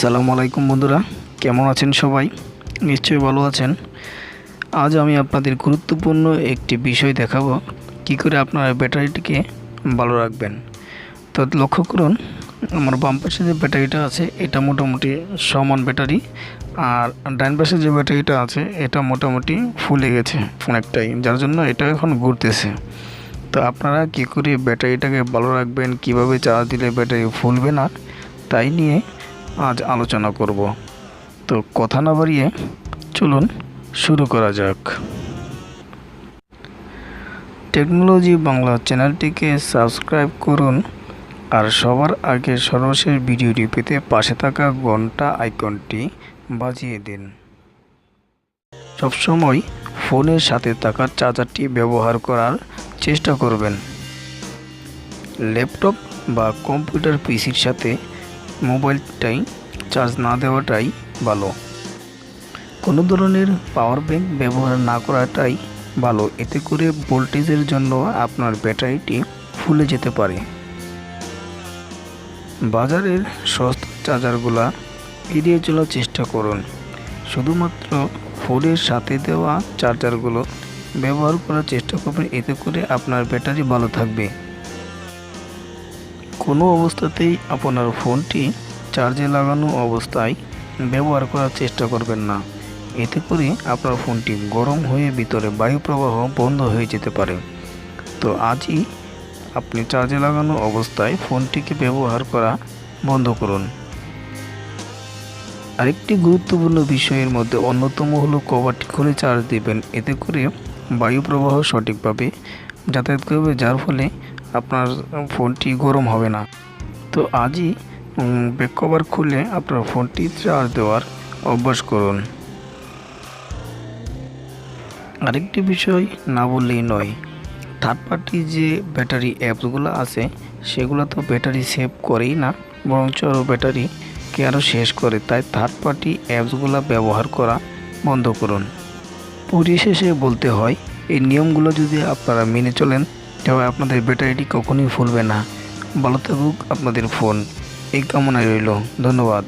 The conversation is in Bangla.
সালামু আলাইকুম বন্ধুরা, কেমন আছেন সবাই? নিশ্চয়ই ভালো আছেন। আজ আমি আপনাদের গুরুত্বপূর্ণ একটি বিষয় দেখাবো, কি করে আপনারা ব্যাটারিটিকে ভালো রাখবেন। তো লক্ষ্য করুন, আমার বাম পাশে যে ব্যাটারিটা আছে, এটা মোটামুটি সমান ব্যাটারি, আর ডান পাশে যে ব্যাটারিটা আছে, এটা মোটামুটি ফুলে গেছে অনেকটাই, যার জন্য এটা এখন ঘুরতেছে। তো আপনারা কী করে ব্যাটারিটাকে ভালো রাখবেন, কীভাবে চার্জ দিলে ব্যাটারি ফুলবে না, তাই নিয়ে আজ আলোচনা করব। তো কথা না বাড়িয়ে চলুন শুরু করা যাক। টেকনোলজি বাংলা চ্যানেলটিকে সাবস্ক্রাইব করুন আর সবার আগে সর্বশেষ ভিডিওটি পেতে পাশে থাকা ঘণ্টা আইকনটি বাজিয়ে দিন। সবসময় ফোনের সাথে থাকা চার্জারটি ব্যবহার করার চেষ্টা করবেন। ল্যাপটপ বা কম্পিউটার পিসির সাথে মোবাইলটাই চার্জ না দেওয়াটাই ভালো। কোনো ধরনের পাওয়ার ব্যাংক ব্যবহার না করাটাই ভালো। এতে করে ভোল্টেজের জন্য আপনার ব্যাটারিটি ফুলে যেতে পারে। বাজারের সস্তা চার্জারগুলা এড়িয়ে চলার চেষ্টা করুন। শুধুমাত্র ফোনের সাথে দেওয়া চার্জারগুলো ব্যবহার করার চেষ্টা করবেন। এতে করে আপনার ব্যাটারি ভালো থাকবে। কোনো অবস্থাতেই আপনার ফোনটি চার্জে লাগানো অবস্থায় ব্যবহার করার চেষ্টা করবেন না। এতে করে আপনার ফোনটি গরম হয়ে ভিতরে বায়ু প্রবাহ বন্ধ হয়ে যেতে পারে। তো আজই আপনি চার্জে লাগানো অবস্থায় ফোনটিকে ব্যবহার করা বন্ধ করুন। আরেকটি গুরুত্বপূর্ণ বিষয়ের মধ্যে অন্যতম হলো কভারটি খুলে চার্জ দিবেন। এতে করে বায়ু প্রবাহ সঠিকভাবে যাতায়াত করবে, যার ফলে আপনার ফোনটি গরম হবে না। তো আজই ব্যাক কভার খুলে আপনার ফোনটি চার্জ দেওয়ার অভ্যাস করুন। আরেকটি বিষয় না বললেই নয় থার্ড পার্টি যে ব্যাটারি অ্যাপসগুলো আছে, সেগুলো তো ব্যাটারি সেভ করেই না, বরঞ্চ আরও ব্যাটারিকে আরও শেষ করে। তাই থার্ড পার্টি অ্যাপসগুলো ব্যবহার করা বন্ধ করুন। পরিশেষে বলতে হয়, এই নিয়মগুলো যদি আপনারা মেনে চলেন তবে আপনাদের ব্যাটারিটি কখনোই ফুলবে না। ভালো থাকুক আপনাদের ফোন এই কামনায় রইল। ধন্যবাদ।